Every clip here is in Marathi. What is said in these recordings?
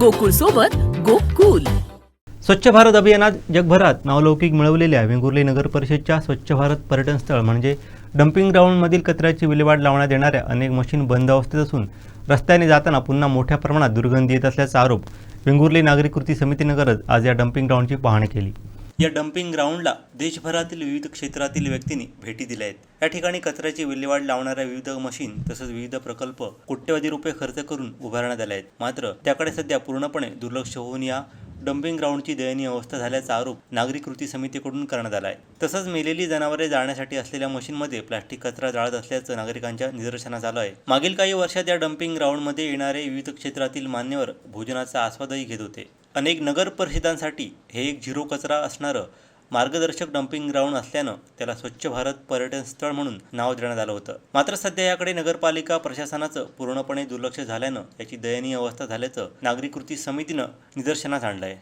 गोकुळ सोबत गोकुल. स्वच्छ भारत अभियानात जगभरात नावलौकिक मिळवलेल्या वेंगुर्ले नगर परिषदच्या स्वच्छ भारत पर्यटन स्थळ म्हणजे डम्पिंग ग्राउंडमधील कचऱ्याची विल्हेवाट लावण्यात येणाऱ्या अनेक मशीन बंद अवस्थेत असून रस्त्याने जाताना पुन्हा मोठ्या प्रमाणात दुर्गंधी येत असल्याचा आरोप वेंगुर्ले नागरिक कृती समितीनगरच आज या डम्पिंग ग्राउंडची पाहणी केली. या डम्पिंग ग्राउंडला देशभरातील विविध क्षेत्रातील व्यक्तींनी भेटी दिल्या आहेत. या ठिकाणी कचऱ्याची विल्हेवाट लावणाऱ्या विविध मशीन तसंच विविध प्रकल्प कोट्यवधी रुपये खर्च करून उभारण्यात आले आहेत. मात्र त्याकडे सध्या पूर्णपणे दुर्लक्ष होऊन या डम्पिंग ग्राउंडची दयनीय अवस्था झाल्याचा आरोप नागरिक कृती समितीकडून करण्यात आला आहे. तसंच मेलेली जनावरे जाळण्यासाठी असलेल्या मशीनमध्ये प्लास्टिक कचरा जाळत असल्याचं नागरिकांच्या निदर्शनास आलं आहे. मागील काही वर्षात या डम्पिंग ग्राउंडमध्ये येणारे विविध क्षेत्रातील मान्यवर भोजनाचा आस्वादही घेत होते. अनेक नगर परिषदांसाठी हे एक झिरो कचरा असणारं मार्गदर्शक डम्पिंग ग्राउंड असल्यानं त्याला स्वच्छ भारत पर्यटन स्थळ म्हणून नाव देण्यात आलं होतं. मात्र सध्या याकडे नगरपालिका प्रशासनाचं पूर्णपणे दुर्लक्ष झाल्यानं याची दयनीय अवस्था झाल्याचं नागरिक कृती समितीनं निदर्शनास आणलं आहे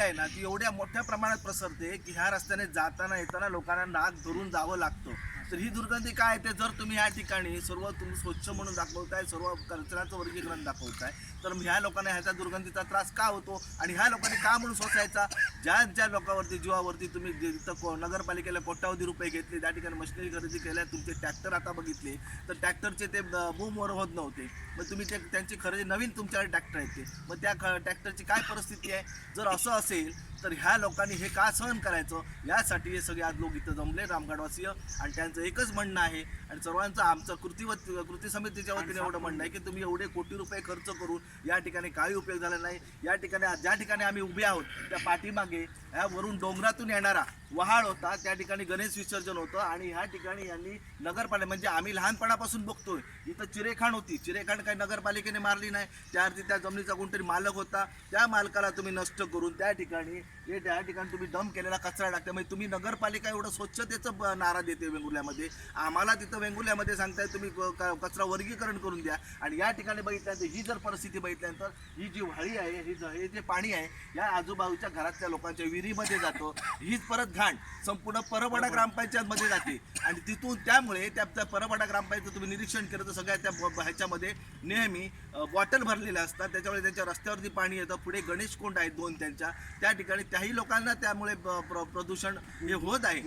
आहे ना ती एवढ्या मोठ्या प्रमाणात पसरते की ह्या रस्त्याने जाताना येताना लोकांना नाक धरून जावं लागतं. तर ही दुर्गंधी काय ते जर तुम्ही ह्या ठिकाणी सर्व तुम्ही स्वच्छ म्हणून दाखवताय सर्व कचऱ्याचं वर्गीकरण दाखवताय तर ह्या लोकांना ह्याचा दुर्गंधीचा त्रास का होतो आणि ह्या लोकांनी का म्हणून सोसायचा ज्या ज्या लोकांवरती जीवावरती तुम्ही जिथं नगरपालिकेला कोट्यावधी रुपये घेतले त्या ठिकाणी मशिनरी खरेदी केल्या तुमचे ट्रॅक्टर आता बघितले तर ट्रॅक्टरचे ते बूमवर होत नव्हते. मग तुम्ही ते त्यांची खरेदी नवीन तुमच्याकडे ट्रॅक्टर आहेत ते. मग त्या ख- ट्रॅक्टरची काय परिस्थिती आहे? जर असं असेल तर ह्या लोकांनी हे का सहन करायचं? यासाठी हे सगळे आज लोक इथं जमले रामगडवासीय आणि त्यांचं एकच म्हणणं आहे आणि सर्वांचं आमचं कृतीवत कृती समितीच्या वतीने एवढं म्हणणं आहे की तुम्ही एवढे कोटी रुपये खर्च करून या ठिकाणी काही उपयोग झाला नाही. या ठिकाणी ज्या ठिकाणी आम्ही उभे आहोत त्या पाठीमागे ह्या वरून डोंगरातून येणारा वहाळ होता. त्या ठिकाणी गणेश विसर्जन होतं. आणि ह्या ठिकाणी यांनी नगरपालिका म्हणजे आम्ही लहानपणापासून बघतोय इथं चिरेखाण होती. चिरेखाण काही नगरपालिकेने मारली नाही. त्यावरती त्या जमिनीचा कोणतरी मालक होता. त्या मालकाला तुम्ही नष्ट करून त्या ठिकाणी हे त्या ठिकाणी तुम्ही डम केलेला कचरा टाकता म्हणजे तुम्ही नगरपालिका एवढं स्वच्छतेचं नारा देते वेंगुर्ल्यामध्ये. आम्हाला तिथं वेंगुर्ल्यामध्ये सांगताय तुम्ही क- कचरा वर्गीकरण करून द्या. आणि या ठिकाणी बघितल्यानंतर ही जर परिस्थिती बघितल्यानंतर ही जी व्हाळी आहे ही हे जे पाणी आहे या आजूबाजूच्या घरातल्या लोकांच्या विहिरीमध्ये जातो. हीच परत घाण. संपूर्ण परबडा ग्रामपंचायतमध्ये जाते. आणि तिथून त्यामुळे त्या परबडा ग्रामपंचायत तुम्ही निरीक्षण केलं तर सगळ्या त्या ह्याच्यामध्ये नेहमी बॉटल भरलेल्या असतात. त्याच्यामुळे त्यांच्या रस्त्यावरती पाणी येतं. पुढे गणेश कोंड आहेत दोन त्यांच्या. त्या ठिकाणी आणि त्याही लोकांना त्यामुळे प्र- प्रदूषण हे होत आहे.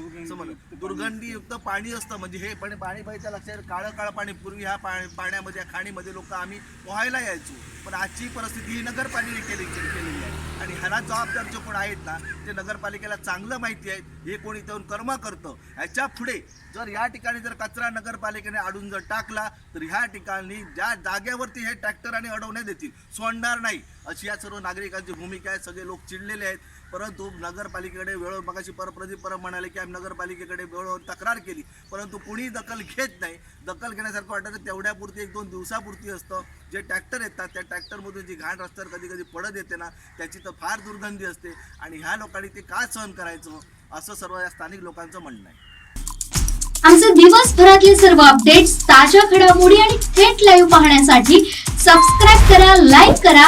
दुर्गंधीयुक्त पाणी असतं म्हणजे हे पण पाणी पाहिजे लक्षात काळं काळं पाणी. पूर्वी ह्या पाण्यामध्ये या खाणीमध्ये लोक आम्ही पोहायला यायचो. पण आजची परिस्थिती ही नगरपालिकेने केली केलेली आहे. आणि ह्याला जबाबदार जे कोण आहेत ना ते नगरपालिकेला चांगलं माहिती आहे. हे कोणी इथून कर्म करतं ह्याच्या पुढे जर या ठिकाणी जर कचरा नगरपालिकेने अडून जर टाकला तर ह्या ठिकाणी ज्या जागेवरती हे ट्रॅक्टर आणि अडवण्यात येतील सोडणार नाही. अशी या सर्व नागरिकांची भूमिका आहे सगळे लोक चिडलेले आहेत. परंतु नगरपालिकेकडे वेळ मगाशी पर प्रदीप परब म्हणाले की आम्ही नगरपालिकेकडे वेळोवेळी तक्रार केली. परंतु कुणी दखल घेत नाही. दखल घेण्यासारखं वाटतं तर तेवढ्यापुरती एक दोन दिवसापुरती असतं. जे ट्रॅक्टर येतात त्या ट्रॅक्टरमधून जी घाण रस्त्यावर कधी कधी पडत येते ना त्याची तर फार दुर्गंधी असते. आणि ह्या लोकांनी ते का सहन करायचं? असं सर्व या स्थानिक लोकांचं म्हणणं आहे. आमचे दिवसभरातले सर्व अपडेट्स ताज्या घडामोडी आणि थेट लाईव्ह पाहण्यासाठी सबस्क्राईब करा लाईक करा